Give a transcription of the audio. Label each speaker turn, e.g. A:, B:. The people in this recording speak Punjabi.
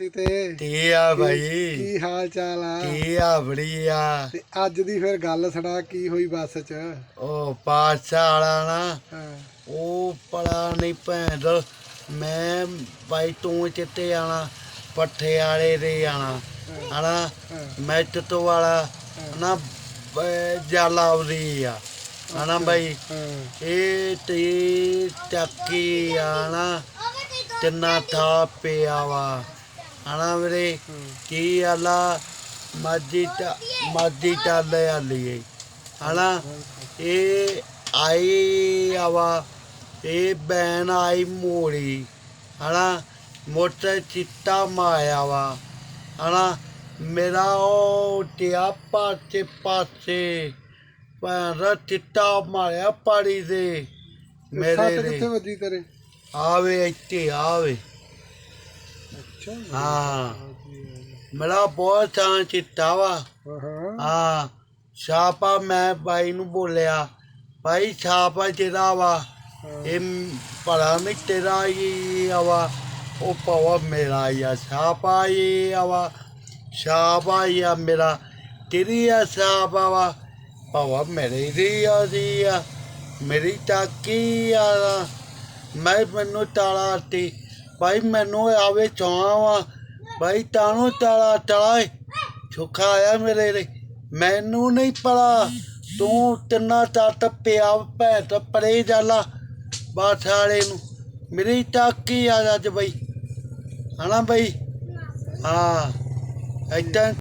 A: ਸੀ ਤੇ?
B: ਕੀ ਆ ਭਾਈ
A: ਕੀ ਹਾਲ ਚਾਲ ਆ?
B: ਕੀ ਆ ਬੜੀਆ
A: ਤੇ ਅੱਜ ਦੀ ਫਿਰ ਗੱਲ ਸੁਣਾ ਕੀ ਹੋਈ ਬੱਸ 'ਚ?
B: ਉਹ ਪਾਛਾ ਵਾਲਾ ਨਾ ਉਹ ਪੜਾ ਨਹੀਂ ਭੈਣ ਮੈਂ ਭਾਈ ਤੂੰ ਚਿੱਤੇ ਆਣਾ ਪੱਠੇ ਵਾਲੇ ਦੇ ਆਣਾ ਹਨਾ?
A: ਹਾਂ।
B: ਮੈਂ ਤੋਂ ਵਾਲਾ ਨਾ ਬ- ਜਲਾਵਰੀ ਆ। ਹਨਾ ਭਾਈ ਇਹ ਤੇ ਚੱਕੀ ਆ ਨਾ ਤਿੰਨਾ ਥਾ ਪਿਆ ਹਨਾ ਵੀਰੇ? ਕੀ ਆਲਾ ਮਾਜੀ ਟਾ ਮਾਜੀ ਟਾਲੇ ਆਲੀ ਹਨਾ ਇਹ ਆਈ ਆਵਾ ਇਹ ਬੈਨ ਆਈ ਮੋੜੀ। ਹਨਾ ਮੋਟਰ ਚਿੱਟਾ ਮਾਇਆ ਵਾ। ਹਨਾ ਮੇਰਾ ਉਹ ਟਿਆ ਪਾਸੇ ਪਾਸੇ। ਪੈਰ ਚਿੱਟਾ ਮਾਰਿਆ ਪਾੜੀ ਦੇ। ਮੇਰੇ
A: ਸੱਟ
B: ਦੇ
A: ਕਿੱਥੇ ਵੱਜੀ ਤੇਰੇ?
B: ਆਵੇ ਇੱਥੇ ਆਵੇ।
A: ਅੱਛਾ
B: ਹਾਂ। ਮੇਰਾ ਬਹੁਤ ਤਾਂ ਚਿੱਟਾ ਵਾ। ਹਾਂ, ਛਾਪਾ ਮੈਂ ਬਾਈ ਨੂੰ ਬੋਲਿਆ ਭਾਈ ਛਾਪਾ ਜਿਹੜਾ ਵਾ। ਇਹ ਭਲਾ ਨਹੀਂ ਤੇਰਾ ਹੀ ਆਵਾ। ਉਹ ਪਵਾ ਮੇਰਾ ਹੀ ਆ, ਛਾਪਾ ਹੀ ਆਵਾ। ਛਾਪਾ ਹੀ ਆ ਮੇਰਾ, ਤੇਰੀ ਆ ਛਾਪਾ ਵਾ। ਪਵਾ ਮੇਰੇ ਦੀ ਆ ਦੀ ਆ, ਮੇਰੀ ਟਾਕੀ ਆ। ਮੈਂ ਮੈਨੂੰ ਤਾਲਾ ਤੀ ਭਾਈ ਮੈਨੂੰ ਆਵੇ ਚਾਹ ਵਾ ਭਾਈ ਤਾਨੂੰ ਤਾਲਾ ਤਾਲਾ ਸੁੱਖਾ ਆਇਆ ਮੇਰੇ ਲਈ। ਮੈਨੂੰ ਨਹੀਂ ਪੜਾ ਤੂੰ ਤਿੰਨਾ ਤੱਤ ਪਿਆ ਭੈਣ ਤੋਂ ਪਰੇ ਜਾਲਾ ਬਾਠ ਵਾਲੇ ਨੂੰ। ਮੇਰੀ ਟਾਕੀ ਆ ਅੱਜ ਬਈ। ਹਨਾ ਬਈ? ਹਾਂ। ਏਦਾਂ